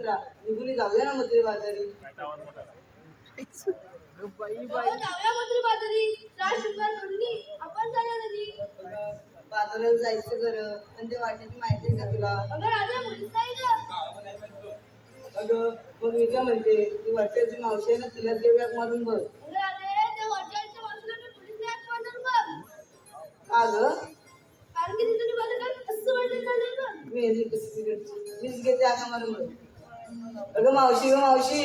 तिला ना मधुरी बाजारात जायचं घर वाटेची माहिती का मी काय म्हणते मावशी आहे ना तिला ते बॅग मारून बघ. आलं कारण घेते आता मला बघ अगं मावशी ग मावशी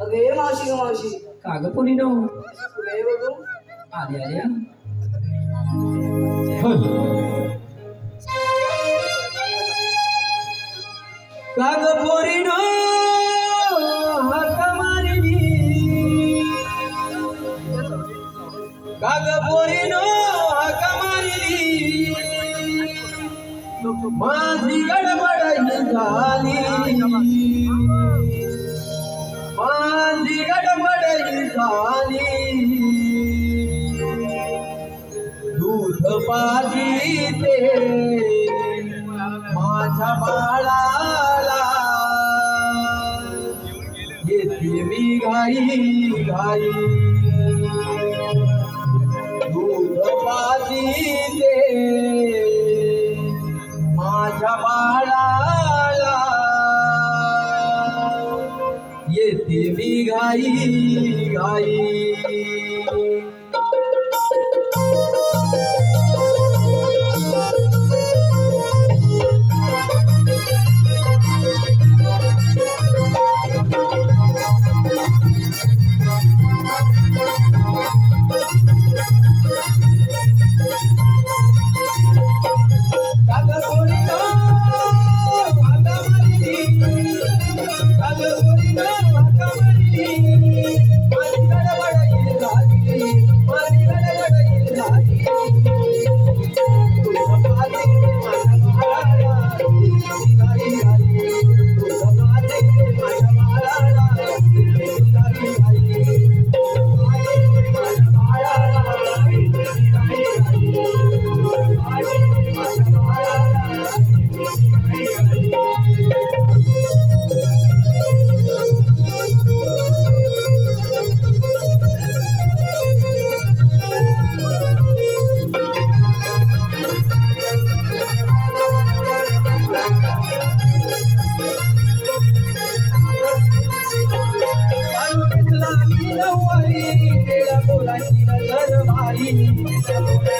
अगं ये मावशी ग मावशी काग कोणी नो कुठे आहे बघू आले आले काग पोरी नो हाक माझी गडबड झाली. माझी गडबड झाली. दूध पाजीते माझ्या बाळाला. येते मी घाई घाई. येते मी घाई घाई भारी.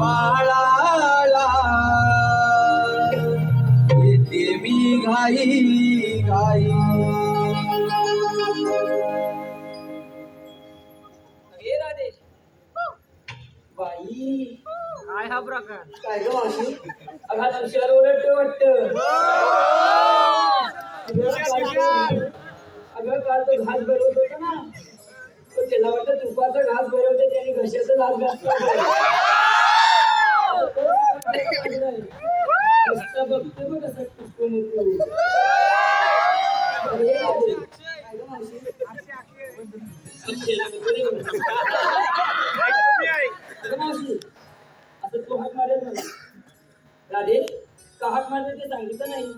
बाळाला येते मी घाई घाई. काय हा प्रकार? काय ग मावशी? अगं तुषार ओरडतोय वाटतं. अगं काल तो घास भरवत होता ना? त्याला वाटतं तुपाचा घास भरवते त्याने घशाचा घास घासला बघतो बघ कसं कुसकून होतो मला ते सांगितलं नाही.